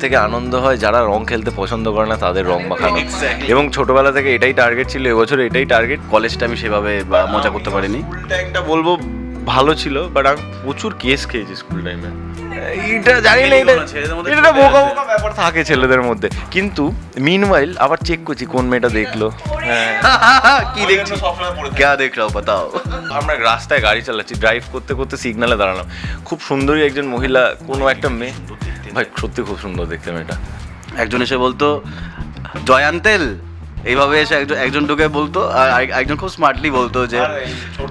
থেকে আনন্দ হয়, যারা রং খেলতে পছন্দ করে না, তাদের রং মাখানো। এবং ছোটবেলা থেকে এটাই টার্গেট ছিল, এবছর এটাই টার্গেট কলেজটা আমি সেভাবে মজা করতে পারিনি। একটা বলব ভালো ছিল বাট আমি প্রচুর কেস খেয়েছি স্কুল টাইমে এটা জানি না এটা ছেলেদের মধ্যে এটা বোকা বোকা ব্যাপার থাকে ছেলেদের মধ্যে। কিন্তু মিনওয়াইল আবার চেক করছি কোন মেয়েটা দেখল। হ্যাঁ। কি দেখছি? ক্যা দেখ রাও বাতাও আমরা রাস্তায় গাড়ি চালাচ্ছি ড্রাইভ করতে করতে সিগনালে দাঁড়ালাম। খুব সুন্দরী একজন মহিলা কোনো একটা মেয়ে। ভাই সত্যি খুব সুন্দর দেখতে মেয়েটা। একজন এসে বলতো জয়ান্তেল এইভাবে এসে একজন একজন ঢুকে বলতো আর একজন খুব স্মার্টলি বলতো যে ছোট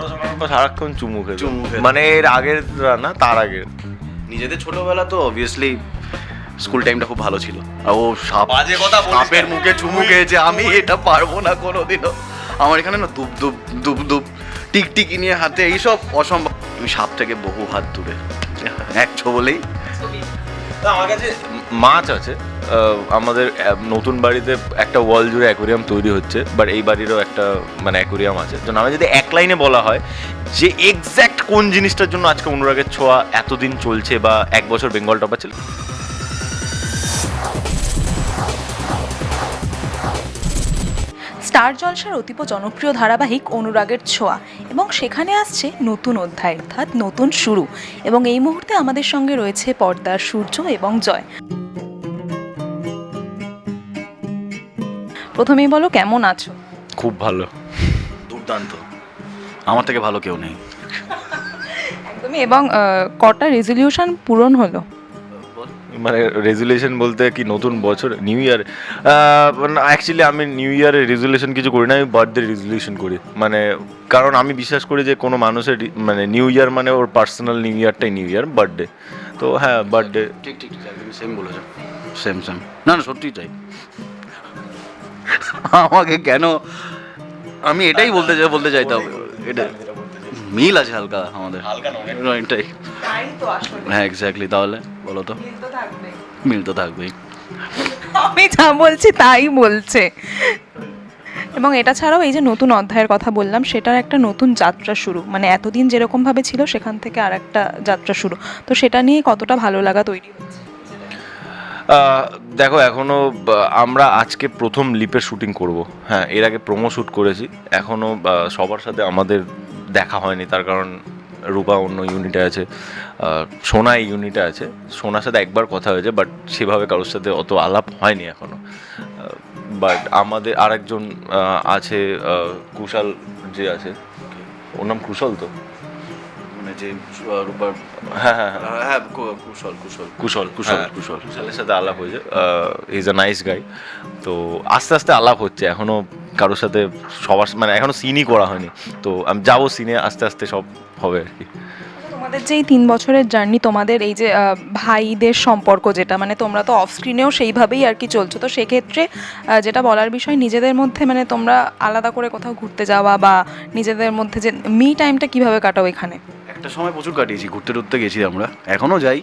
সারাক্ষণ চুমু খেত। চুমু। মানে এর আগের না তার আগের। নিজেদের ছোটবেলা তো অবভিয়াসলি স্কুল টাইমটা খুব ভালো ছিল। আর ও সাপ বাজে কথা সাপের মুখে চুমু খেয়েছে আমি এটা পারব না কোনোদিনও। আমার এখানে না দুপ দুপ দুপ দুপ টিকটিকি নিয়ে হাতে এইসব অসম্ভব। আমি সাপ থেকে বহু হাত দূরে এক বলেই। তা আমার কাছে মাছ আছে। আমাদের নতুন বাড়িতে একটা ওয়াল জুড়ে অ্যাকোরিয়াম তৈরি হচ্ছে বাট এই বাড়িরও একটা মানে অ্যাকোরিয়াম আছে। তো আমি যদি এক লাইনে বলা হয় যে এক্স্যাক্ট কোন জিনিসটার জন্য আজকে অনুরাগের ছোঁয়া এতদিন চলছে বা এক বছর বেঙ্গল টপার ছিল? স্টার জলসার অতীব জনপ্রিয় ধারাবাহিক অনুরাগের ছোঁয়া, এবং সেখানে আসছে নতুন অধ্যায়, অর্থাৎ নতুন শুরু, এবং এই মুহূর্তে আমাদের সঙ্গে রয়েছে পর্দার সূর্য এবং জয়। প্রথমেই বলো কেমন আছো? খুব ভালো। দুর্দান্ত। আমার থেকে ভালো কেউ নেই। তুমি এবং কটা রেজলিউশন পূরণ হলো? মানে রেজুলেশন বলতে কি নতুন বছর? নিউ ইয়ার অ্যাকচুয়ালি আমি নিউ ইয়ারে রেজুলেশন কিছু করি না আমি বার্থডে রেজুলেশন করি। মানে কারণ আমি বিশ্বাস করি যে কোনো মানুষের মানে নিউ ইয়ার মানে ওর পার্সোনাল নিউ ইয়ারটাই নিউ ইয়ার বার্থডে তো হ্যাঁ বার্থডে ঠিক ঠিক ঠিক সেম বলেছ। সেম সেম না না সত্যিই তাই। আমাকে কেন? আমি এটাই বলতে চাই বলতে চাইতাম। এটা মিল আছে হালকা আমাদের। এটাই হ্যাঁ এক্স্যাক্টলি তাহলে বলো তো। মিল তো থাকবেই। আমি যা বলছি তাই বলছে। এবং এটা ছাড়াও এই যে নতুন অধ্যায়ের কথা বললাম সেটার একটা নতুন যাত্রা শুরু। মানে এতদিন যেরকমভাবে ছিল সেখান থেকে আর একটা যাত্রা শুরু। তো সেটা নিয়ে কতটা ভালো লাগা তৈরি হচ্ছে? দেখো এখনও বা- আমরা আজকে প্রথম লিপের শুটিং করব। হ্যাঁ এর আগে প্রোমো শ্যুট করেছি। এখনও বা, সবার সাথে আমাদের দেখা হয়নি তার কারণ রূপা অন্য ইউনিটে আছে সোনা এই ইউনিটে আছে। সোনার সাথে একবার কথা হয়েছে বাট সেভাবে কারোর সাথে অত আলাপ হয়নি এখনও। বাট আমাদের আরেকজন আছে কুশাল যে আছে ওর নাম কুশল তো? মানে যে হ্যাঁ হ্যাঁ হ্যাঁ। কুশল কুশল। কুশল কুশল, কুশল। কুশলের সাথে আলাপ হয়েছে। ইজ আ নাইস গাই তো আস্তে আস্তে আলাপ হচ্ছে। এখনও কারোর সাথে সবার মানে এখনও সিনই করা হয়নি। তো আমি যাব সিনে আস্তে আস্তে সব হবে আর কি। তোমাদের যে এই তিন বছরের জার্নি তোমাদের এই যে ভাইদের সম্পর্ক যেটা মানে তোমরা তো অফ স্ক্রিনেও সেইভাবেই আর কি চলছো। তো সেক্ষেত্রে যেটা বলার বিষয় নিজেদের মধ্যে মানে তোমরা আলাদা করে কোথাও ঘুরতে যাওয়া বা নিজেদের মধ্যে যে মি টাইমটা কীভাবে কাটাও এখানে? একটা সময় প্রচুর কাটিয়েছি ঘুরতে টুরতে গেছি আমরা। এখনও যাই।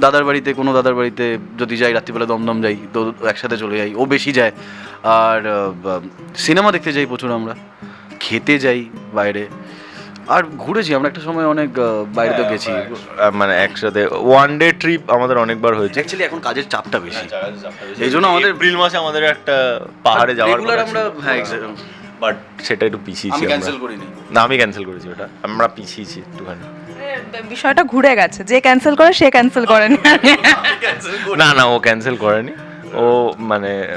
দাদার বাড়িতে কোনো দাদার বাড়িতে যদি যাই রাত্রিবেলা দমদম যাই তো একসাথে চলে যাই। ও বেশি যায়। আর সিনেমা দেখতে যাই প্রচুর আমরা। খেতে যাই বাইরে। আর ঘুরেছি আমরা একটা সময় অনেক বাইরে তো গেছি। মানে একসাথে ওয়ান ডে ট্রিপ আমাদের অনেকবার হয়েছে। অ্যাকচুয়ালি এখন কাজের চাপটা বেশি। এই জন্য আমাদের এপ্রিল মাসে আমাদের একটা পাহাড়ে যাওয়ার আমরা হ্যাঁ. বাট সেটা একটু পিছিয়েছি আমি। ক্যান্সেল করিনি। না আমি ক্যান্সেল করেছি ওটা। আমরা পিছিয়েছি একটুখানি। বিষয়টা ঘুরে গেছে। যে ক্যান্সেল করে সে ক্যান্সেল করেনি। না না ও ক্যান্সেল করেনি। ও মানে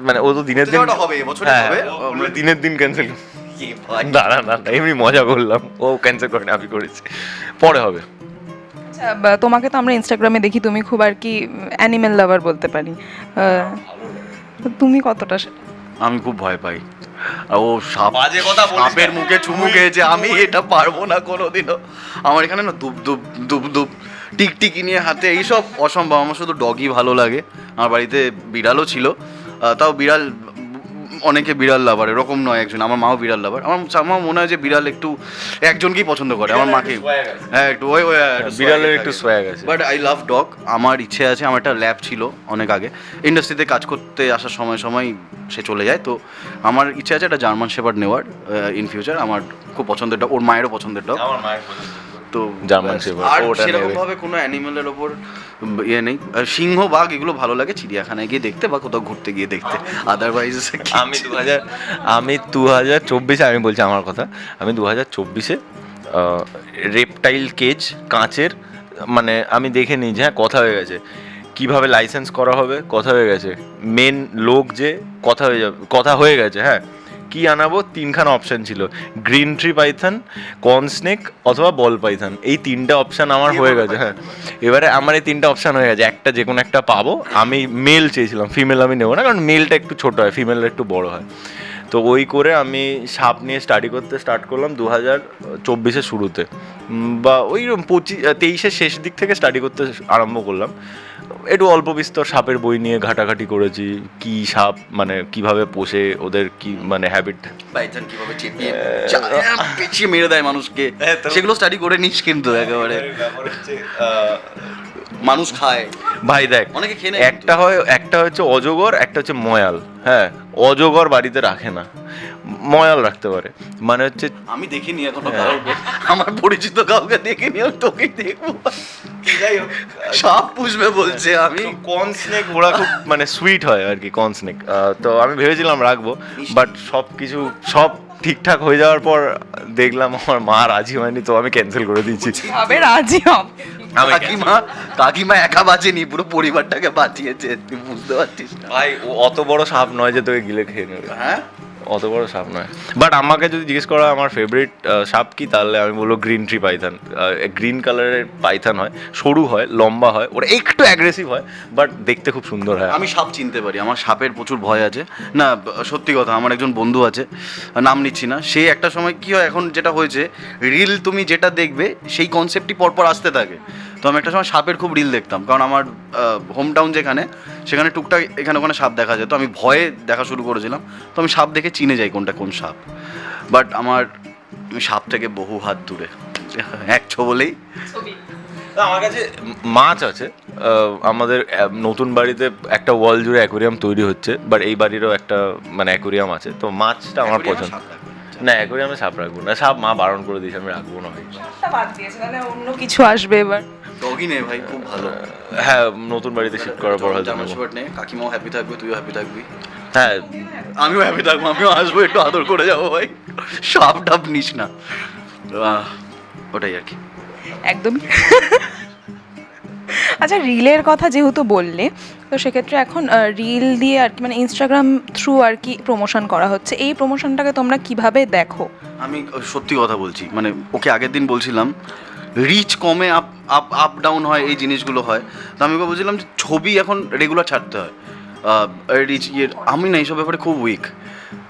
মানে ও তো দিনের দিন হবে, হ্যাঁ, হবে। আমরা দিনের দিন ক্যান্সেল না না না না, এমনি মজা করলাম। ও ক্যান্সেল করেনি আমি করেছি। পরে হবে। আচ্ছা, বা- তোমাকে তো আমরা ইনস্টাগ্রামে দেখি তুমি খুব আর কি অ্যানিমেল লাভার বলতে পারি। তুমি কতটা সেটা? আমি খুব ভয় পাই। ও সাপ বাজে কথা সাপের মুখে চুমু খেয়েছে আমি এটা পারব না কোনোদিনও। আমার এখানে না দুপ দুপ দুপ দুপ টিকটিকি নিয়ে হাতে এইসব অসম্ভব। আমার শুধু ডগই ভালো লাগে। আমার বাড়িতে বিড়ালও ছিল। তাও বিড়াল অনেকে বিড়াল লাভার এরকম নয় একজন আমার মাও বিড়াল লাভার আমার আমার মনে হয় যে বিড়াল একটু একজনকেই পছন্দ করে আমার মাকে। হ্যাঁ একটু ওই ওই বিড়ালের একটু সোয়াগ আছে। বাট আই লাভ ডগ আমার ইচ্ছে আছে আমার একটা ল্যাব ছিল অনেক আগে। ইন্ডাস্ট্রিতে কাজ করতে আসার সময় সময় সে চলে যায় তো আমার ইচ্ছে আছে একটা জার্মান শেপার্ড নেওয়ার ইন ফিউচার আমার খুব পছন্দের ডগ ওর মায়েরও পছন্দের ডগ আমার মায়ের পছন্দ তো ব্যাস। আর সেরকম ভাবে কোনো অ্যানিমেলের ওপর ইয়ে নেই। আর সিংহ বাঘ এগুলো ভালো লাগে চিড়িয়াখানায় গিয়ে দেখতে বা কোথাও ঘুরতে গিয়ে দেখতে। আদারওয়াইজ আমি দু হাজার আমি দু হাজার চব্বিশে আমি বলছি আমার কথা আমি দু হাজার চব্বিশে রেপটাইল কেজ কাঁচের মানে আমি দেখে নিই যে হ্যাঁ কথা হয়ে গেছে। কীভাবে লাইসেন্স করা হবে কথা হয়ে গেছে। মেন লোক যে কথা হয়ে যাবে কথা হয়ে গেছে হ্যাঁ। কি আনাবো? তিনখানা অপশন ছিল। গ্রিন ট্রি পাইথন কর্নস্নেক অথবা বল পাইথন এই তিনটা অপশন আমার হয়ে গেছে হ্যাঁ। এবারে আমার এই তিনটা অপশন হয়ে গেছে। একটা যে কোনো একটা পাবো। আমি মেল চেয়েছিলাম ফিমেল আমি নেব না কারণ মেলটা একটু ছোট হয় ফিমেলটা একটু বড় হয়। তো ওই করে আমি সাপ নিয়ে স্টাডি করতে স্টার্ট করলাম দু হাজার চব্বিশের শুরুতে। বা ওই পঁচিশ তেইশের শেষ দিক থেকে স্টাডি করতে আরম্ভ করলাম। একটু অল্প বিস্তর সাপের বই নিয়ে ঘাটাঘাটি করেছি। কি সাপ মানে কীভাবে পোষে ওদের কি মানে হ্যাবিট পাইথন কীভাবে চেপিয়ে পেঁচিয়ে মেরে দেয় মানুষকে? সেগুলো স্টাডি করে নিস কিন্তু একেবারে। মানুষ খায়। ভাই দেখ অনেকে খেয়ে একটা হয় একটা হচ্ছে অজগর একটা হচ্ছে ময়াল। হ্যাঁ অজগর বাড়িতে রাখে না। ময়াল রাখতে পারে। মানে হচ্ছে আমি দেখিনি এখনও কাউকে। আমার পরিচিত কাউকে দেখিনি আমি তোকেই দেখব। সাপ পুষবে বলছে আমি। কর্ন স্নেক ওরা খুব মানে সুইট হয় আর কি কর্ন স্নেক। তো আমি ভেবেছিলাম রাখব বাট সব কিছু সব ঠিকঠাক হয়ে যাওয়ার পর দেখলাম আমার মা রাজি হয়নি তো আমি ক্যান্সেল করে দিয়েছি। রাজি হবে? কাকিমা কাকিমা একা বাঁচেনি পুরো পরিবারটাকে বাঁচিয়েছে তুই বুঝতে পারছিস না। ভাই ও অত বড় সাপ নয় যে তোকে গিলে খেয়ে নেবে। হ্যাঁ? অত বড় সাপ নয়। বাট আমাকে যদি জিজ্ঞেস করা আমার ফেভারিট সাপ কি? তাহলে আমি বলব গ্রিন ট্রি পাইথান গ্রিন কালারের পাইথান হয়, সরু হয়, লম্বা হয়, ওরা একটু অ্যাগ্রেসিভ হয় বাট দেখতে খুব সুন্দর হয়। আমি সাপ চিনতে পারি, আমার সাপের প্রচুর ভয় আছে। না, সত্যি কথা, আমার একজন বন্ধু আছে, নাম নিচ্ছি না, সে একটা সময় কি হয়, এখন যেটা হয়েছে রিল তুমি যেটা দেখবে, সেই কনসেপ্টটি পরপর আসতে থাকে। আমি একটা সময় সাপের খুব রিল দেখতাম। কারণ আমার হোম টাউন যেখানে সেখানে টুকটাক এখানে ওখানে সাপ দেখা যেত। আমি ভয়ে দেখা শুরু করেছিলাম। তো আমি সাপ দেখে চিনে যাই কোনটা কোন সাপ। বাট আমার আমি সাপ থেকে বহু হাত দূরে। এক ছো বলেই। আমার কাছে মাছ আছে। আমাদের নতুন বাড়িতে একটা ওয়াল জুড়ে অ্যাকোরিয়াম তৈরি হচ্ছে। বাট এই বাড়িরও একটা মানে অ্যাকোরিয়াম আছে। তো মাছটা আমার পছন্দ। না অ্যাকোরিয়ামে সাপ রাখব না। সাপ মা বারণ করে দিয়েছে আমি রাখব না ভাই অন্য কিছু আসবে এবার। ডগি নে ভাই খুব ভালো। হ্যাঁ নতুন বাড়িতে শিফট করার পর হয়তো জামা নেব। শর্ট নে কাকিমাও হ্যাপি থাকবে তুইও হ্যাপি থাকবি। হ্যাঁ। আমিও হ্যাপি থাকব আমিও আসব একটু আদর করে যাব ভাই। সাপ টাপ নিস না। ওটাই আর কি। একদমই। আচ্ছা রিলের কথা যেহেতু বললে তো সেক্ষেত্রে এখন রিল দিয়ে আর কি মানে ইনস্টাগ্রাম থ্রু আর কি প্রমোশন করা হচ্ছে। এই প্রমোশনটাকে তোমরা কীভাবে দেখো? আমি সত্যি কথা বলছি। মানে ওকে আগের দিন বলছিলাম রিচ কমে আপ আপ আপ ডাউন হয়, এই জিনিসগুলো হয়। তো আমি ওকে বলছিলাম যে ছবি এখন রেগুলার ছাড়তে হয়। রিচ ইয়ে আমি না এইসব ব্যাপারে খুব উইক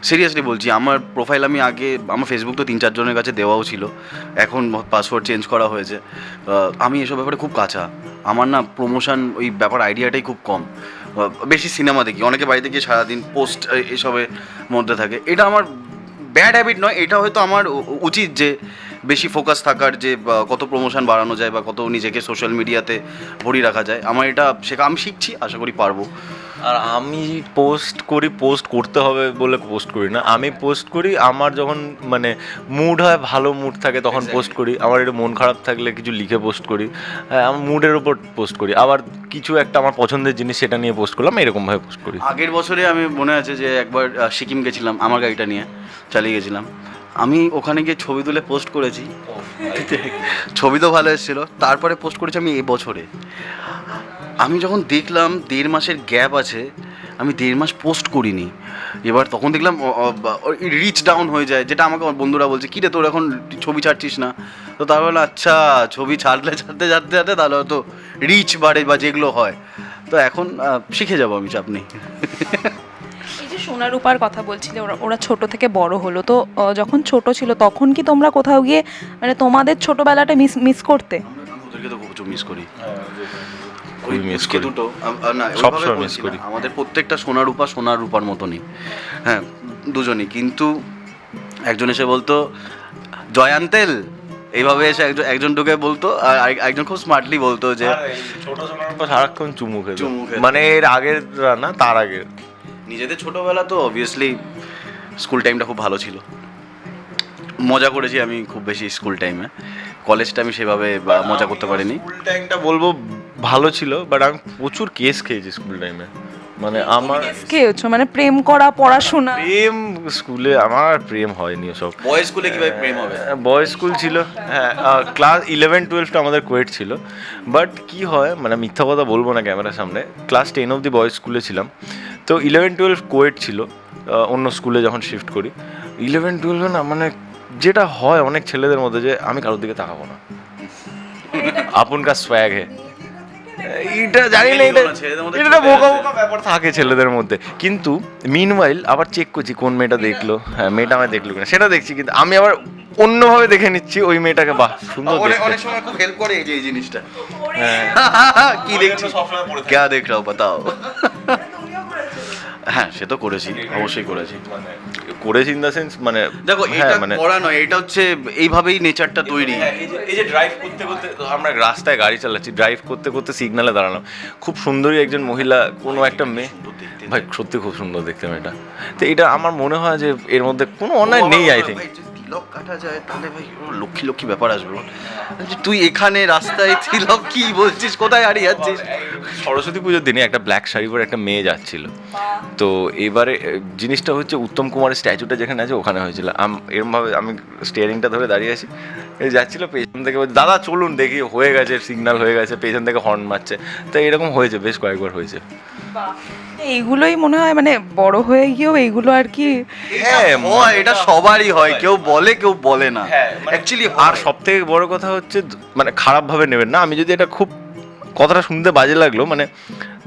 সিরিয়াসলি বলছি, আমার প্রোফাইল আমি আগে, আমার ফেসবুক তো তিন চারজনের কাছে দেওয়াও ছিল। এখন পাসওয়ার্ড চেঞ্জ করা হয়েছে। আমি এসব ব্যাপারে খুব কাঁচা। আমার না প্রমোশন ওই ব্যাপার আইডিয়াটাই খুব কম। বেশি সিনেমা দেখি। অনেকে বাড়িতে গিয়ে সারাদিন পোস্ট এসবের মধ্যে থাকে। এটা আমার ব্যাড হ্যাবিট নয়। এটা হয়তো আমার উচিত যে বেশি ফোকাস থাকার যে কত প্রমোশন বাড়ানো যায় বা কত নিজেকে সোশ্যাল মিডিয়াতে ভরি রাখা যায় আমার এটা শেখা আমি শিখছি আশা করি পারব। আর আমি পোস্ট করি পোস্ট করতে হবে বলে পোস্ট করি না। আমি পোস্ট করি আমার যখন মানে মুড হয় ভালো মুড থাকে তখন পোস্ট করি। আমার একটু মন খারাপ থাকলে কিছু লিখে পোস্ট করি। হ্যাঁ, আমার মুডের ওপর পোস্ট করি। আবার কিছু একটা আমার পছন্দের জিনিস সেটা নিয়ে পোস্ট করলাম এরকমভাবে পোস্ট করি। আগের বছরে আমি মনে আছে যে একবার সিকিম গেছিলাম আমার গাড়িটা নিয়ে চালিয়ে গেছিলাম। আমি ওখানে গিয়ে ছবি তুলে পোস্ট করেছি। ছবি তো ভালো এসেছিল। তারপরে পোস্ট করেছি আমি এ বছরে। আমি যখন দেখলাম দেড় মাসের গ্যাপ আছে, আমি দেড় মাস পোস্ট করিনি। এবার তখন দেখলাম রিচ ডাউন হয়ে যায়, যেটা আমাকে বন্ধুরা বলছে, কী রে তোর এখন ছবি ছাড়ছিস না? তো তার বললাম আচ্ছা ছবি ছাড়লে ছাড়তে ছাড়তে ছাড়তে তাহলে হয়তো রিচ বাড়ে বা যেগুলো হয়। তো এখন শিখে যাব আমি চাপ নেই। সোনা রূপার কথা বলছিলে ওরা ওরা ছোট থেকে বড় হলো। তো যখন ছোট ছিল তখন কি তোমরা কোথাও গিয়ে মানে তোমাদের ছোটবেলাটা মিস মিস করতে? ওদেরকে তো প্রচুর মিস করি। খুবই ওই করি। দুটো না সব ওইভাবে সময় বলছি miss করি। আমাদের প্রত্যেকটা সোনা রূপা সোনার রূপার মতনই। হ্যাঁ দুজনই। কিন্তু একজন এসে বলতো জয়ান্তেল! এইভাবে এসে একজন একজন ঢুকে বলতো আর একজন খুব স্মার্টলি বলতো যে ছোট সারাক্ষণ চুমু খেত। চুমু খেত। মানে এর আগের না তার আগের। নিজেদের ছোটোবেলা তো অবভিয়াসলি স্কুল টাইমটা খুব ভালো ছিল। মজা করেছি আমি খুব বেশি স্কুল টাইমে কলেজটা আমি সেভাবে বা, মজা করতে পারিনি। স্কুল টাইমটা বলব ভালো ছিল বাট আমি প্রচুর কেস খেয়েছি স্কুল টাইমে মানে আমার কে হচ্ছে মানে প্রেম করা পড়াশোনা? প্রেম স্কুলে আমার প্রেম হয়নি সব বয়েজ স্কুলে কীভাবে প্রেম হবে? বয়েজ স্কুল ছিল হ্যাঁ ক্লাস ইলেভেন টুয়েলভটা আমাদের কোয়েট ছিল। বাট কি হয় মানে মিথ্যা কথা বলব না ক্যামেরার সামনে। ক্লাস টেন অবধি বয়েজ স্কুলে ছিলাম। তো ইলেভেন টুয়েলভ কোয়েট ছিল অন্য স্কুলে যখন শিফট করি। ইলেভেন টুয়েলভে না মানে যেটা হয় অনেক ছেলেদের মধ্যে যে আমি কারোর দিকে তাকাবো না। আপন কা স্ব্যাগ হে। এটা জানি না এটা এটা বোকা বোকা ব্যাপার থাকে ছেলেদের মধ্যে। কিন্তু মিনওয়াইল আবার চেক করছি কোন মেয়েটা দেখল। হ্যাঁ মেয়েটা আমায় দেখল কিনা সেটা দেখছি কিন্তু আমি আবার অন্যভাবে দেখে নিচ্ছি ওই মেয়েটাকে। বাহ সুন্দর অনেক সময় খুব হেল্প করে এই জিনিসটা। হ্যাঁ। কি দেখছি ক্যা দেখ রাও বাতাও। হ্যাঁ সে তো করেছি অবশ্যই করেছি। করেছি ইন দ্য সেন্স মানে দেখো হ্যাঁ, এটা মানে করা নয় এটা হচ্ছে এইভাবেই নেচারটা তৈরি। হ্যাঁ, এই যে- এই যে ড্রাইভ করতে করতে আমরা রাস্তায় গাড়ি চালাচ্ছি ড্রাইভ করতে করতে সিগনালে দাঁড়ালাম। খুব সুন্দরী একজন মহিলা কোনো একটা মেয়ে ভাই সত্যি খুব সুন্দর দেখতে মেয়েটা। তো এটা আমার মনে হয় যে এর মধ্যে কোনো অন্যায় নেই আই থিঙ্ক তিলক কাটা যায় তাহলে ভাই লক্ষ্মী লক্ষ্মী ব্যাপার আসবে তুই এখানে রাস্তায় তিলক কি বলছিস? কোথায় হারিয়ে যাচ্ছিস? সরস্বতী পুজোর দিনে একটা ব্ল্যাক শাড়ি পরে একটা মেয়ে যাচ্ছিল। তো এবারে জিনিসটা হচ্ছে উত্তম কুমারের স্ট্যাচুটা যেখানে আছে ওখানে হয়েছিল। আম- এরমভাবে আমি স্টিয়ারিংটা ধরে দাঁড়িয়ে আছি। এই যাচ্ছিল পেছন থেকে দাদা চলুন দেখি হয়ে গেছে সিগনাল হয়ে গেছে পেছন থেকে হর্ন মারছে। তো এরকম হয়েছে বেশ কয়েকবার হয়েছে। এইগুলোই মনে হয় মানে বড় হয়ে গিয়েও এইগুলো আর কি হ্যাঁ হয় এটা সবারই হয় কেউ বলে কেউ বলে না। অ্যাকচুয়ালি আর সব থেকে বড় কথা হচ্ছে মানে খারাপভাবে নেবেন না। আমি যদি এটা খুব কথাটা শুনতে বাজে লাগল মানে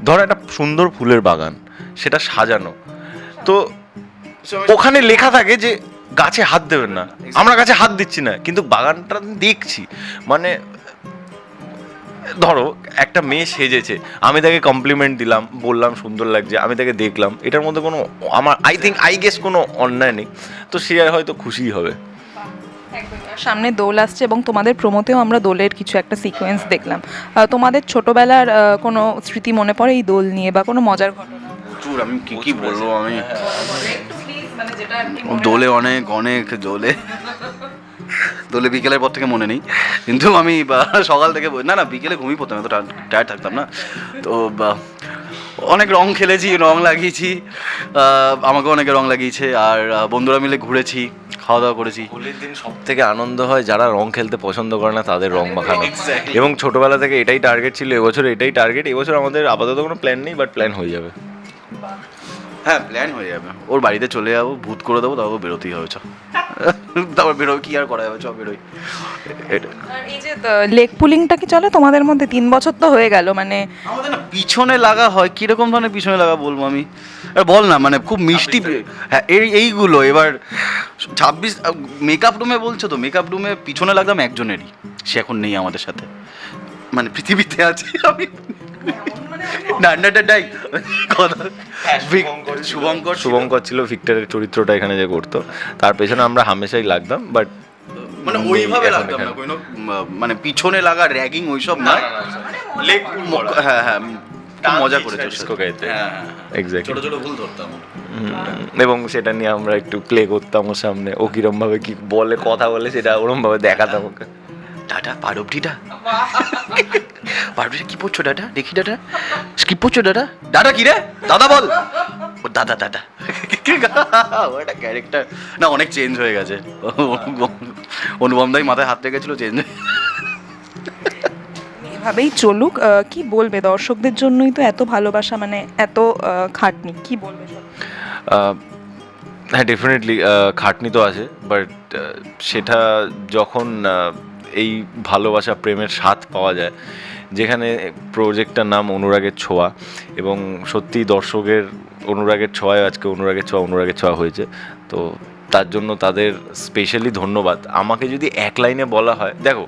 ধরো একটা সুন্দর ফুলের বাগান সেটা সাজানো। তো ওখানে লেখা থাকে যে গাছে হাত দেবেন না। আমরা গাছে হাত দিচ্ছি না কিন্তু বাগানটা দেখছি। মানে ধরো একটা মেয়ে সেজেছে আমি তাকে কমপ্লিমেন্ট দিলাম বললাম সুন্দর লাগছে আমি তাকে দেখলাম এটার মধ্যে কোনো আমার আই থিঙ্ক আই গেস কোনো অন্যায় নেই তো সে আর হয়তো খুশিই হবে। সামনে দোল আসছে এবং তোমাদের প্রমোতেও আমরা দোলের কিছু একটা সিকোয়েন্স দেখলাম। তোমাদের ছোটবেলার কোনো স্মৃতি মনে পড়ে এই দোল নিয়ে বা কোনো মজার ঘটনা? প্রচুর আমি কি কি বলব আমি? মানে দোলে অনেক অনেক দোলে। দোলে বিকেলের পর থেকে মনে নেই। কিন্তু আমি সকাল থেকে না না বিকেলে ঘুমিয়ে পড়তাম এত টায়ার থাকতাম না। তো অনেক রং খেলেছি রং লাগিয়েছি আমাকে অনেকে রং লাগিয়েছে। আর বন্ধুরা মিলে ঘুরেছি খাওয়া দাওয়া করেছি। হোলির দিন সব থেকে আনন্দ হয় যারা রং খেলতে পছন্দ করে না তাদের রং মাখানো। এবং ছোটবেলা থেকে এটাই টার্গেট ছিল এবছর এটাই টার্গেট এবছর আমাদের আপাতত কোনো প্ল্যান নেই বাট প্ল্যান হয়ে যাবে। হ্যাঁ প্ল্যান হয়ে যাবে। ওর বাড়িতে চলে যাব ভূত করে দেবো তারপর বেরোতেই হবে চ। তারপর বেরোবে কি আর করা যাবে চ বেরোই। এটা। এই যে লেগ পুলিংটা কি চলে? তোমাদের মধ্যে তিন বছর তো হয়ে গেল মানে আমাদের না পিছনে লাগা হয় কীরকম ধরনের পিছনে লাগা বলব আমি? আর বল না মানে খুব মিষ্টি হ্যাঁ এই এইগুলো এবার ছাব্বিশ মেকআপ রুমে বলছো তো মেকআপ রুমে পিছনে লাগলাম একজনেরই সে এখন নেই আমাদের সাথে। মানে পৃথিবীতে আছে আমি না না না কথা। শুভঙ্কর ছিল। শুভঙ্কর ছিল। ভিক্টরের চরিত্রটা এখানে যে করতো। তার পেছনে আমরা হামেশাই লাগতাম বাট মানে ওইভাবে লাগতাম না কোনো মানে পিছনে লাগা র্যাগিং ওইসব না। লেগ হ্যাঁ হ্যাঁ মজা গাইতে। হ্যাঁ হ্যাঁ, হ্যাঁ। এক্স্যাক্টলি ছোট ছোট ভুল ধরতাম। এবং সেটা নিয়ে আমরা একটু প্লে করতাম ওর সামনে। ও কিরম ভাবে কি বলে কথা বলে সেটা ওরম ভাবে দেখাতাম ওকে। দাদা পারবটিটা পারবটিটা কি পড়ছো দাদা? দেখি দাদা। স্কিপ পড়ছো দাদা? দাদা কি রে? দাদা বল। ও দাদা দাদা। ও একটা ক্যারেক্টার না অনেক চেঞ্জ হয়ে গেছে। অনুপম দাই মাথায় হাত রেখেছিল চেঞ্জ এভাবেই চলুক। কি বলবে? দর্শকদের জন্যই তো এত ভালোবাসা মানে এত খাটনি। কি বলবে? হ্যাঁ ডেফিনেটলি খাটনি তো আছে বাট সেটা যখন এই ভালোবাসা, প্রেমের স্বাদ পাওয়া যায়। যেখানে প্রজেক্টটার নাম অনুরাগের ছোঁয়া এবং সত্যি দর্শকের অনুরাগের ছোঁয়ায় আজকে অনুরাগের ছোঁয়া অনুরাগের ছোঁয়া হয়েছে। তো তার জন্য তাদের স্পেশালি ধন্যবাদ। আমাকে যদি এক লাইনে বলা হয়, দেখো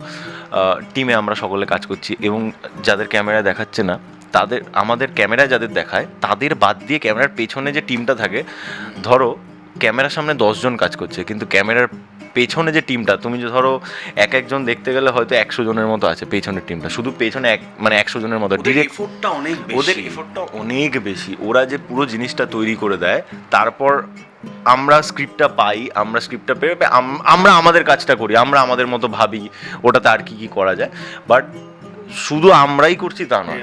টিমে আমরা সকলে কাজ করছি এবং যাদের ক্যামেরা দেখাচ্ছে না, তাদের, আমাদের ক্যামেরা যাদের দেখায়, তাদের বাদ দিয়ে ক্যামেরার পেছনে যে টিমটা থাকে, ধরো, ক্যামেরার সামনে দশজন কাজ করছে, কিন্তু ক্যামেরার পেছনে যে টিমটা তুমি যে ধরো এক একজন দেখতে গেলে হয়তো একশো জনের মতো আছে পেছনের টিমটা। শুধু পেছনে এক মানে একশো জনের মতো। ডিরেক্ট অনেক ওদের এফোর্টটা অনেক বেশি। ওরা যে পুরো জিনিসটা তৈরি করে দেয় তারপর আমরা স্ক্রিপ্টটা পাই আমরা স্ক্রিপ্টটা পেয়ে আমরা আমাদের কাজটা করি আমরা আমাদের মতো ভাবি ওটাতে আর কি কি করা যায়। বাট শুধু আমরাই করছি তা নয়।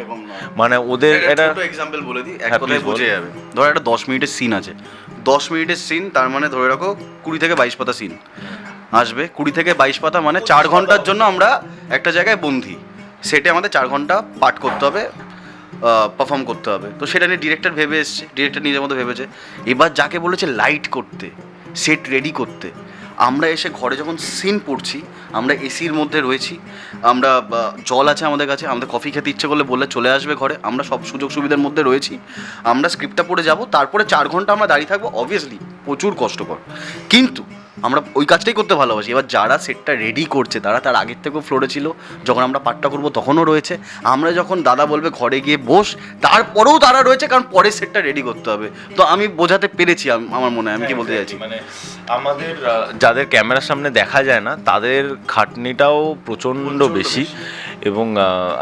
মানে ওদের এটা ছোট এক্সাম্পল বলে দিই এক হ্যাঁ, কথায় বুঝে যাবে। ধরো একটা দশ মিনিটের সিন আছে। দশ মিনিটের সিন তার মানে ধরে রাখো কুড়ি থেকে বাইশ পাতা সিন আসবে কুড়ি থেকে বাইশ পাতা মানে চার ঘণ্টার জন্য আমরা একটা জায়গায় বন্ধি সেটে আমাদের চার ঘণ্টা পাঠ করতে হবে পারফর্ম করতে হবে। তো সেটা নিয়ে ডিরেক্টর ভেবে এসছে ডিরেক্টর নিজের মতো ভেবেছে। এবার যাকে বলেছে লাইট করতে সেট রেডি করতে আমরা এসে ঘরে যখন সিন পড়ছি, আমরা এসির মধ্যে রয়েছি, আমরা জল আছে আমাদের কাছে, আমাদের কফি খেতে ইচ্ছে করলে বললে চলে আসবে ঘরে, আমরা সব সুযোগ সুবিধার মধ্যে রয়েছি। আমরা স্ক্রিপ্টটা পড়ে যাব, তারপরে চার ঘণ্টা আমরা দাঁড়িয়ে থাকব অবভিয়াসলি প্রচুর কষ্টকর। কিন্তু আমরা ওই কাজটাই করতে ভালোবাসি। এবার যারা সেটটা রেডি করছে তারা তার আগের থেকেও ফ্লোরে ছিল যখন আমরা পাঠটা করব তখনও রয়েছে। আমরা যখন দাদা বলবে ঘরে গিয়ে বস তারপরেও তারা রয়েছে কারণ পরের সেটটা রেডি করতে হবে। তো আমি বোঝাতে পেরেছি আমার মনে হয় আমি কি বলতে চাইছি? মানে আমাদের যাদের ক্যামেরার সামনে দেখা যায় না তাদের খাটনিটাও প্রচণ্ড বেশি। এবং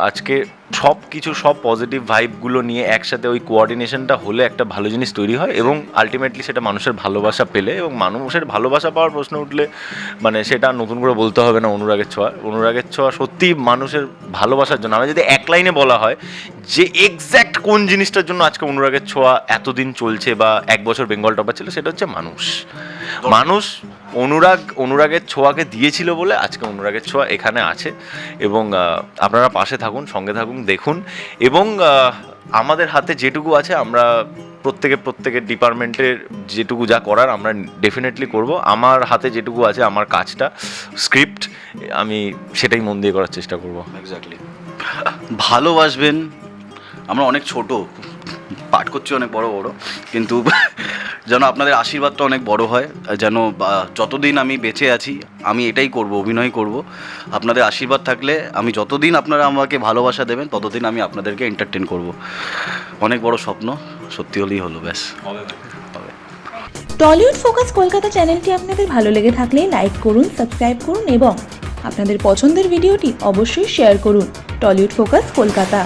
আজকে সব কিছু, সব পজিটিভ ভাইবগুলো নিয়ে একসাথে ওই কোঅর্ডিনেশনটা হলে একটা ভালো জিনিস তৈরি হয় এবং আলটিমেটলি সেটা মানুষের ভালোবাসা পেলে এবং মানুষের ভালোবাসা পাওয়ার প্রশ্ন উঠলে মানে সেটা নতুন করে বলতে হবে না অনুরাগের ছোঁয়া। অনুরাগের ছোঁয়া সত্যি মানুষের ভালোবাসার জন্য। আমি যদি এক লাইনে বলা হয় যে এক্স্যাক্ট কোন জিনিসটার জন্য আজকে অনুরাগের ছোঁয়া এতদিন চলছে বা এক বছর বেঙ্গল টপার ছিল, সেটা হচ্ছে মানুষ। মানুষ অনুরাগ অনুরাগের ছোঁয়াকে দিয়েছিল বলে আজকে অনুরাগের ছোঁয়া এখানে আছে এবং আপনারা পাশে থাকুন সঙ্গে থাকুন দেখুন এবং আমাদের হাতে যেটুকু আছে আমরা প্রত্যেকে প্রত্যেকের ডিপার্টমেন্টের যেটুকু যা করার আমরা ডেফিনেটলি করব। আমার হাতে যেটুকু আছে আমার কাজটা স্ক্রিপ্ট আমি সেটাই মন দিয়ে করার চেষ্টা করব। এক্স্যাক্টলি ভালোবাসবেন আমরা অনেক ছোট পাঠ করছি অনেক বড় বড় কিন্তু যেন আপনাদের আশীর্বাদটা অনেক বড় হয় যেন যতদিন আমি বেঁচে আছি আমি এটাই করব অভিনয় করব। আপনাদের আশীর্বাদ থাকলে আমি যতদিন আপনারা আমাকে ভালোবাসা দেবেন ততদিন আমি আপনাদেরকে এন্টারটেন করব। অনেক বড় স্বপ্ন সত্যি হলেই হলো ব্যাস। হবে। টলিউড ফোকাস কলকাতা চ্যানেলটি আপনাদের ভালো লেগে থাকলে লাইক করুন সাবস্ক্রাইব করুন এবং আপনাদের পছন্দের ভিডিওটি অবশ্যই শেয়ার করুন। টলিউড ফোকাস কলকাতা।